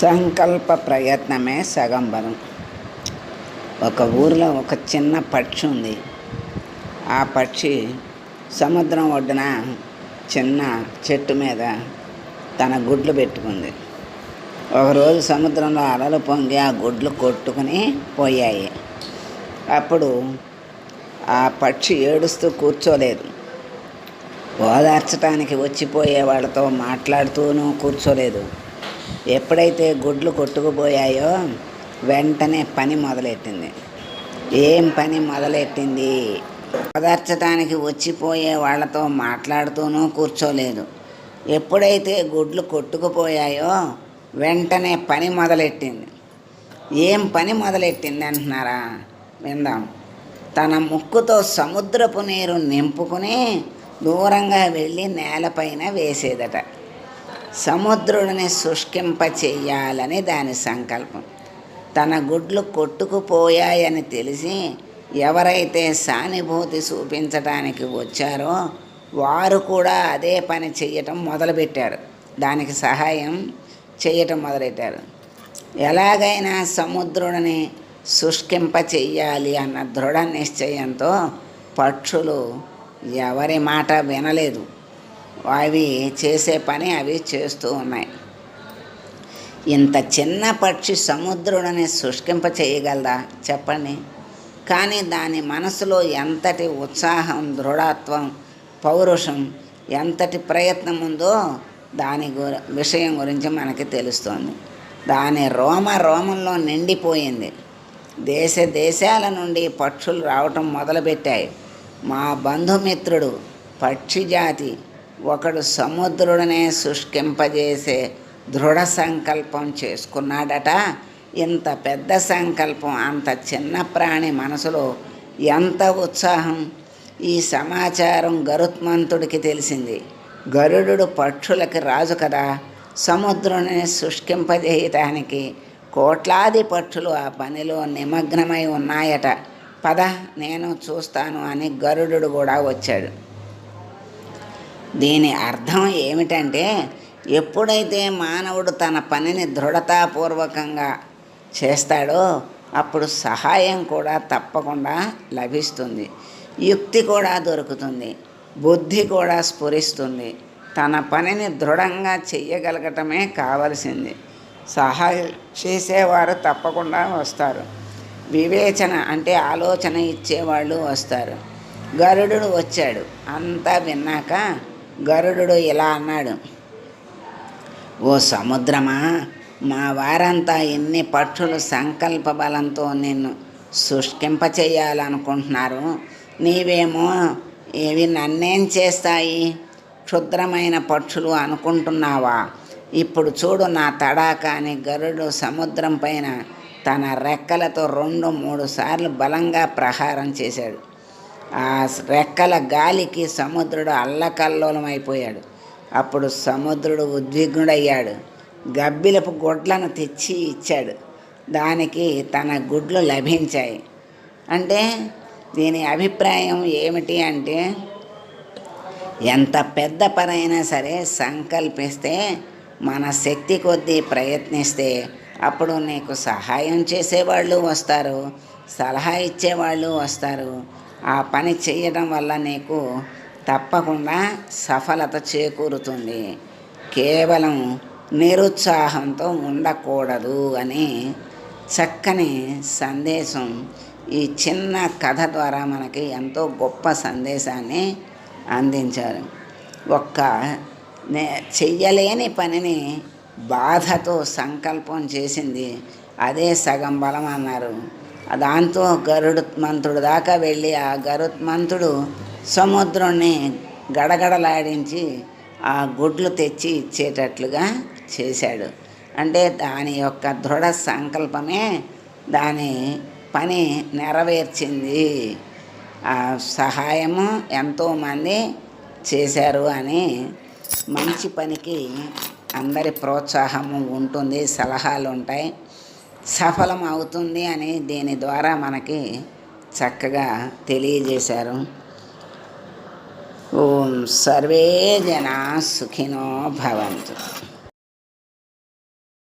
సంకల్ప ప్రయత్నమే సగం బలం. ఒక ఊరిలో ఒక చిన్న పక్షి ఉంది. ఆ పక్షి సముద్రం ఒడ్డున చిన్న చెట్టు మీద తన గుడ్లు పెట్టుకుంది. ఒకరోజు సముద్రంలో అలలు పొంగి ఆ గుడ్లు కొట్టుకుని పోయాయి. అప్పుడు ఆ పక్షి ఏడుస్తూ కూర్చోలేదు. ఓదార్చడానికి వచ్చిపోయే వాళ్ళతో మాట్లాడుతూనూ కూర్చోలేదు. ఎప్పుడైతే గుడ్లు కొట్టుకుపోయాయో వెంటనే పని మొదలెట్టింది. ఏం పని మొదలెట్టింది? ఓదార్చడానికి వచ్చిపోయే వాళ్ళతో మాట్లాడుతూనూ కూర్చోలేదు. ఎప్పుడైతే గుడ్లు కొట్టుకుపోయాయో వెంటనే పని మొదలెట్టింది. ఏం పని మొదలెట్టింది అంటున్నారా? విందాం. తన ముక్కుతో సముద్రపు నీరు నింపుకుని దూరంగా వెళ్ళి నేలపైన వేసేదట. సముద్రుడిని శుష్కింప చెయ్యాలని దాని సంకల్పం. తన గుడ్లు కొట్టుకుపోయాయని తెలిసి ఎవరైతే సానుభూతి చూపించటానికి వచ్చారో వారు కూడా అదే పని చేయటం మొదలుపెట్టారు. దానికి సహాయం చేయటం మొదలెట్టారు. ఎలాగైనా సముద్రుడిని శుష్కింప చెయ్యాలి అన్న దృఢ నిశ్చయంతో పక్షులు ఎవరి మాట వినలేదు. అవి చేసే పని అవి చేస్తూ ఉన్నాయి. ఇంత చిన్న పక్షి సముద్రుడిని శుష్కింప చేయగలదా? చెప్పండి. కానీ దాని మనసులో ఎంతటి ఉత్సాహం దృఢత్వం పౌరుషం ఎంతటి ప్రయత్నం ఉందో దాని గు విషయం గురించి మనకి తెలుస్తోంది. దాని రోమ రోమంలో నిండిపోయింది. దేశ దేశాల నుండి పక్షులు రావటం మొదలుపెట్టాయి. మా బంధుమిత్రుడు పక్షి జాతి ఒకడు సముద్రుడినే శుష్కింపజేసే దృఢ సంకల్పం చేసుకున్నాడట. ఇంత పెద్ద సంకల్పం అంత చిన్న ప్రాణి మనసులో ఎంత ఉత్సాహం? ఈ సమాచారం గరుత్మంతుడికి తెలిసింది. గరుడు పక్షులకి రాజు కదా. సముద్రుని శుష్కింపజేయటానికి కోట్లాది పక్షులు ఆ పనిలో నిమగ్నమై ఉన్నాయట. పద నేను చూస్తాను అని గరుడు కూడా వచ్చాడు. దీని అర్థం ఏమిటంటే ఎప్పుడైతే మానవుడు తన పనిని దృఢతాపూర్వకంగా చేస్తాడో అప్పుడు సహాయం కూడా తప్పకుండా లభిస్తుంది. యుక్తి కూడా దొరుకుతుంది. బుద్ధి కూడా స్ఫురిస్తుంది. తన పనిని దృఢంగా చెయ్యగలగటమే కావలసింది. సహాయం చేసేవారు తప్పకుండా వస్తారు. వివేచన అంటే ఆలోచన ఇచ్చేవాళ్ళు వస్తారు. గరుడు వచ్చాడు. అంతా విన్నాక గరుడు ఇలా అన్నాడు ఓ సముద్రమా మా వారంతా ఎన్ని పక్షులు సంకల్ప బలంతో నిన్ను శుష్కింప చేయాలనుకుంటున్నారు? నీవేమో ఇవి నన్నేం చేస్తాయి? క్షుద్రమైన పక్షులు అనుకుంటున్నావా? ఇప్పుడు చూడు నా తడాకాని గరుడు సముద్రం పైన తన రెక్కలతో రెండు మూడు సార్లు బలంగా ప్రహారం చేశాడు. ఆ రెక్కల గాలికి సముద్రుడు అల్లకల్లోలమైపోయాడు. అప్పుడు సముద్రుడు ఉద్విగ్నుడయ్యాడు. గబ్బిలపు గుడ్లను తెచ్చి ఇచ్చాడు. దానికి తన గుడ్లు లభించాయి. అంటే దీని అభిప్రాయం ఏమిటి అంటే ఎంత పెద్ద పనైనా సరే సంకల్పిస్తే మన శక్తి కొద్దీ ప్రయత్నిస్తే అప్పుడు నీకు సహాయం చేసేవాళ్ళు వస్తారు సలహా ఇచ్చేవాళ్ళు వస్తారు ఆ పని చేయడం వల్ల నీకు తప్పకుండా సఫలత చేకూరుతుంది. కేవలం నిరుత్సాహంతో ఉండకూడదు అని చక్కని సందేశం. ఈ చిన్న కథ ద్వారా మనకి ఎంతో గొప్ప సందేశాన్ని అందించారు. ఒక్క నే చెయ్యలేని పనిని బాధతో సంకల్పం చేసింది. అదే సగం బలం అన్నారు. దాంతో గరుత్మంతుడు దాకా వెళ్ళి ఆ గరుత్మంతుడు సముద్రాన్ని గడగడలాడించి ఆ గుడ్లు తెచ్చి ఇచ్చేటట్లుగా చేశాడు. అంటే దాని యొక్క దృఢ సంకల్పమే దాని పని నెరవేర్చింది. ఆ సహాయము ఎంతోమంది చేశారు అని మంచి పనికి అందరి ప్రోత్సాహము ఉంటుంది సలహాలు ఉంటాయి. సఫలం అవుతుంది అని దీని ద్వారా మనకి చక్కగా తెలియజేశారు. ఓం సర్వే జనా సుఖినో భవంతు.